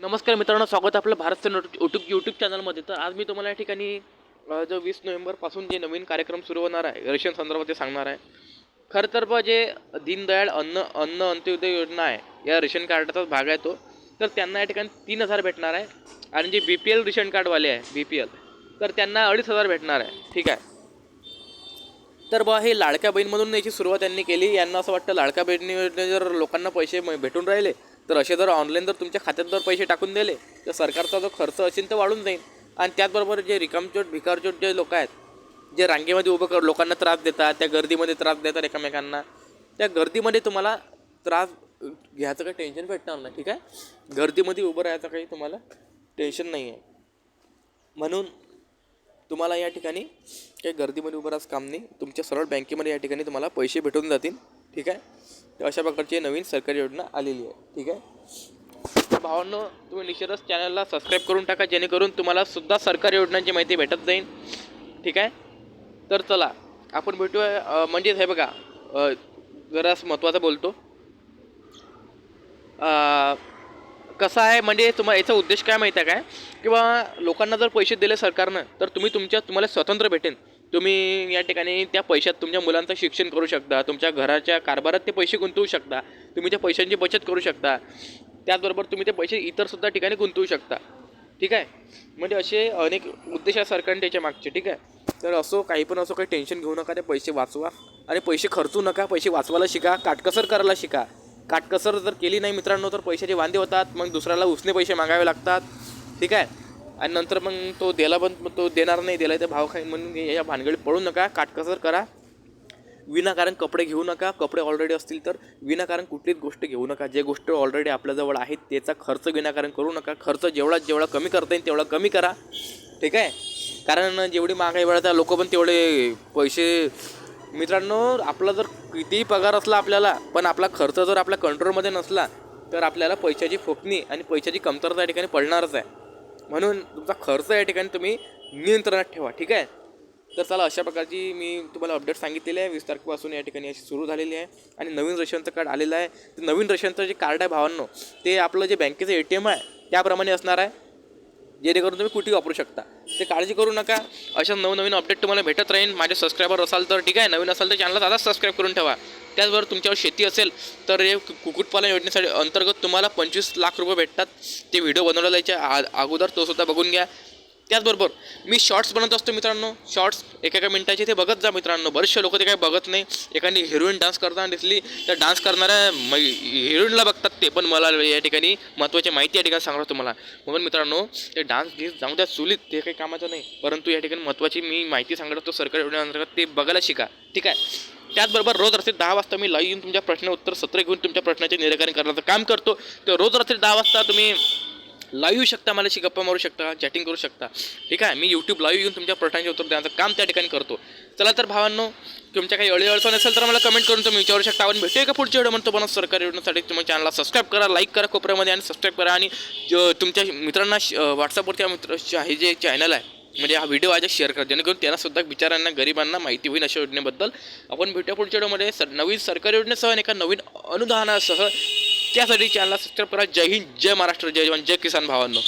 नमस्कार मित्रांनो स्वागत आपलं आपलं भारत यूट्यूब यूट्यूब चॅनलमध्ये तर आज मी तुम्हाला या ठिकाणी जो वीस नोव्हेंबरपासून जे नवीन कार्यक्रम सुरू होणार आहे रेशन संदर्भात ते सांगणार आहे. खरं तर बा जे दीनदयाळ अन्न अन्न अंत्योदय योजना आहे या रेशन कार्डाचाच भाग आहे तो तर त्यांना या ठिकाणी तीन हजार भेटणार आहे. आणि जे बी पी एल रेशन कार्डवाले आहे बी पी एल तर त्यांना अडीच हजार भेटणार आहे. ठीक आहे? तर बा हे लाडक्या बहीणमधून याची सुरुवात त्यांनी केली. यांना असं वाटतं लाडक्या बहिणीने जर लोकांना पैसे भेटून राहिले तर असे जर ऑनलाईन जर तुमच्या खात्यात जर पैसे टाकून दिले तर सरकारचा जो खर्च असेल तर वाढून जाईल. आणि त्याचबरोबर जे रिकामचोट भिकारचोट जे लोक आहेत जे रांगेमध्ये उभं कर लोकांना त्रास देतात त्या गर्दीमध्ये त्रास देतात एकमेकांना त्या गर्दीमध्ये तुम्हाला त्रास घ्यायचं काही टेन्शन भेटणार नाही ठीक आहे? गर्दीमध्ये उभं राहायचं काही तुम्हाला टेन्शन नाही आहे. म्हणून तुम्हाला या ठिकाणी काही गर्दीमध्ये उभं राहायचं काम नाही. तुमच्या सरळ बँकेमध्ये या ठिकाणी तुम्हाला पैसे भेटून जातील. ठीक आहे? तर अशा प्रकारची नवीन सरकारी योजना आलेली आहे. ठीक आहे? तर भावांनो तुम्ही निश्चितच चॅनलला सबस्क्राईब करून टाका जेणेकरून तुम्हाला सुद्धा सरकारी योजनांची माहिती भेटत जाईल. ठीक आहे? तर चला आपण भेटूया म्हणजेच हे बघा जरा जरास महत्त्वाचं बोलतो. कसं आहे म्हणजे तुम्हाला याचा उद्देश काय माहीत आहे काय? किंवा लोकांना जर पैसे दिले सरकारनं तर तुम्ही तुमच्या तुम्हाला स्वतंत्र भेटेल तुम्ही या ठिकाणी त्या पैशात तुमच्या मुलांचं शिक्षण करू शकता तुमच्या घराच्या कारभारात ते पैसे गुंतवू शकता तुम्ही त्या पैशांची बचत करू शकता. त्याचबरोबर तुम्ही ते पैसे इतरसुद्धा ठिकाणी गुंतवू शकता. ठीक आहे? म्हणजे असे अनेक उद्देश आहे सरकारने त्याच्या मागचे. ठीक आहे? तर असो काही पण असो काही टेन्शन घेऊ नका ते पैसे वाचवा. आणि पैसे खर्चू नका पैसे वाचवायला शिका काटकसर करायला शिका. काटकसर जर केली नाही मित्रांनो तर पैशाचे वांदे होतात. मग दुसऱ्याला उसने पैसे मागावे लागतात. ठीक आहे? आणि नंतर मग तो दिला पण तो देणार नाही दिला तर भाव खाईन म्हणून या भानगडीत पडू नका. काटकसर करा. विनाकारण कपडे घेऊ नका. कपडे ऑलरेडी असतील तर विनाकारण कुठलीच गोष्ट घेऊ नका. जे गोष्ट ऑलरेडी आपल्याजवळ आहेत त्याचा खर्च विनाकारण करू नका. खर्च जेवढा जेवढा कमी करता येईल तेवढा कमी करा. ठीक आहे? कारण जेवढी महागाई वाढत आहे लोक पण तेवढे पैसे मित्रांनो आपला जर कितीही पगार असला आपल्याला पण आपला खर्च जर आपल्या कंट्रोलमध्ये नसला तर आपल्याला पैशाची फोकणी आणि पैशाची कमतरता या ठिकाणी पडणारच आहे. म्हणून तुमचा खर्च या ठिकाणी तुम्ही नियंत्रणात ठेवा ठीक आहे? तर चला अशा प्रकारची मी तुम्हाला अपडेट सांगितलेली आहे. वीस तारखेपासून या ठिकाणी अशी सुरू झालेली आहे. आणि नवीन रेशनचं कार्ड आलेलं आहे. ते नवीन रेशनचं जे कार्ड आहे भावांनो ते आपलं जे बँकेचं ए टी एम आहे त्याप्रमाणे असणार आहे. जेणेकरून तुम्ही कुठेही वापरू शकता. ते काळजी करू नका. अशा नवनवीन अपडेट तुम्हाला भेटत राहील माझे सबस्क्रायबर असाल तर ठीक आहे. नवीन असाल तर चॅनलला आताच सबस्क्राईब करून ठेवा. त्याचबरोबर तुमच्यावर शेती असेल तर हे कुक्कुटपालन योजनेसाठी अंतर्गत तुम्हाला पंचवीस लाख रुपये भेटतात. ते व्हिडिओ बनवलेल्या आ अगोदर तो सुद्धा बघून घ्या. त्याचबरोबर मी शॉर्ट्स बनवत असतो मित्रांनो. शॉर्ट्स एका एका मिनटाचे ते बघत जा मित्रांनो. बरेचसे लोक ते काही बघत नाही. एखादी हिरोईन डान्स करताना दिसली तर डान्स करणाऱ्या हिरोईनला बघतात. ते पण मला या ठिकाणी महत्त्वाची माहिती या ठिकाणी सांगतो तुम्हाला. म्हणून मित्रांनो ते डान्स गीत जाऊ द्या चुलीत ते काही कामाचं नाही. परंतु या ठिकाणी महत्त्वाची मी माहिती सांगत असतो सरकारी योजनेअंतर्गत ते बघायला शिका. ठीक आहे? त्याचबरोबर रोज रात्री दहा वाजता मी लाईव्ह येऊन तुमच्या प्रश्न उत्तर सत्र घेऊन तुमच्या प्रश्नाचे निराकरण करण्याचं काम करतो. तर रोज रात्री दहा वाजता तुम्ही लाईव्ह येऊ शकता मला गप्पा मारू शकता चॅटिंग करू शकता. ठीक आहे? मी यूट्यूब लाईव्ह येऊन तुमच्या प्रश्नांचे उत्तर देण्याचं काम त्या ठिकाणी करतो. चला तर भावांनो तुमच्या काही अळी अडचण असेल तर मला कमेंट करून तुम्ही विचारू शकता. आपण भेटूया का पुढच्या व्हिडिओ म्हणतो पण सरकारी योजनेसाठी तुम्ही चॅनलला सबस्क्राईब करा लाईक करा कोपऱ्यामध्ये आणि सबस्क्राईब करा. आणि ज- तुमच्या मित्रांना श- व्हॉट्सअपवरती मित्र हे जे चॅनल आहे म्हणजे हा व्हिडिओ आज शेअर करा. जेणेकरून त्यांना सुद्धा बिचारांना गरिबांना माहिती होईल अशा योजनेबद्दल. आपण भेटूया पुढच्या व्हिडिओमध्ये. सर नवीन सरकारी योजनेसह आणि एका नवीन अनुदानासह त्यासाठी चॅनलला सबस्क्राईब करा. जय हिंद जय महाराष्ट्र जय जवान जय किसान भावांनो.